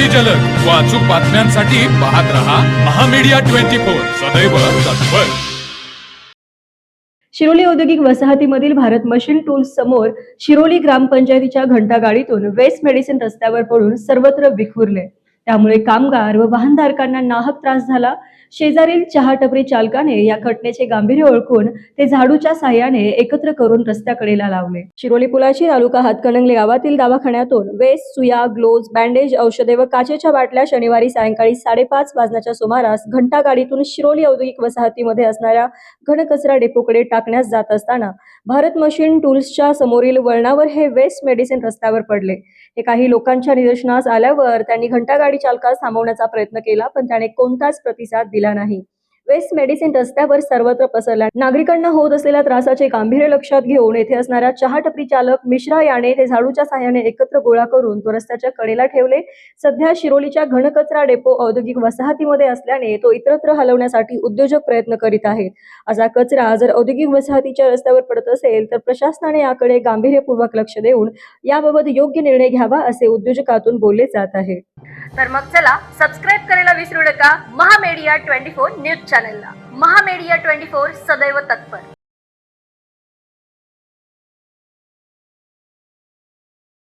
अगदी जलद. व अचूक बातम्यांसाठी पाहत रहा महामीडिया ट्वेंटी फोर. सदैव तत्पर. शिरोली औद्योगिक वसाहतीमधील भारत मशीन टूल्स समोर शिरोली ग्रामपंचायतीच्या घंटागाडीतून वेस्ट मेडिसिन रस्त्यावर पडून सर्वत्र विखुरले. त्यामुळे कामगार व वाहनधारकांना नाहक त्रास झाला. शेजारील चहा टपरी चालकाने या घटनेचे गांभीर्य ओळखून ते झाडूच्या साह्याने एकत्र करून रस्त्याकडेला लावले. शिरोली पुलाची तालुका हातकणंगले गावातील दवाखान्यातून वेस्ट सुया ग्लोव्ह बँडेज औषधे व काचेच्या बाटल्या शनिवारी सायंकाळी साडेपाच वाजण्याच्या सुमारास घंटा गाडीतून शिरोली औद्योगिक वसाहतीमध्ये असणाऱ्या घनकचरा डेपोकडे टाकण्यास जात असताना भारत मशीन टूल्सच्या समोरील वळणावर हे वेस्ट मेडिसिन रस्त्यावर पडले. हे काही लोकांच्या निदर्शनास आल्यावर त्यांनी घंटा गाडी चालकास थांबवण्याचा प्रयत्न केला पण त्याने कोणताच प्रतिसाद दिला नाही. वेस्ट मेडिसिन रस्त्यावर सर्वत्र पसरला. नागरिकांना होत असलेल्या त्रासाचे गांभीर्य लक्षात घेऊन येथे असणाऱ्या चहा टपरी चालक मिश्रा याने ते झाडूच्या साह्याने एकत्र गोळा करून तो रस्त्याच्या कडेला ठेवले. सध्या शिरोलीच्या घनकचरा डेपो औद्योगिक वसाहतीमध्ये असल्याने तो इतरत्र हलवण्यासाठी उद्योजक प्रयत्न करीत आहेत असा कचरा जर औद्योगिक वसाहतीच्या रस्त्यावर पडत असेल तर प्रशासनाने याकडे गांभीर्यपूर्वक लक्ष देऊन याबाबत योग्य निर्णय घ्यावा असे उद्योजकातून बोलले जात आहे. तर मग चला सबस्क्राईब करायला विसरू नका. महामेडिया ट्वेंटी फोर न्यूज चॅनेलला. महामेडिया ट्वेंटी फोर सदैव तत्पर.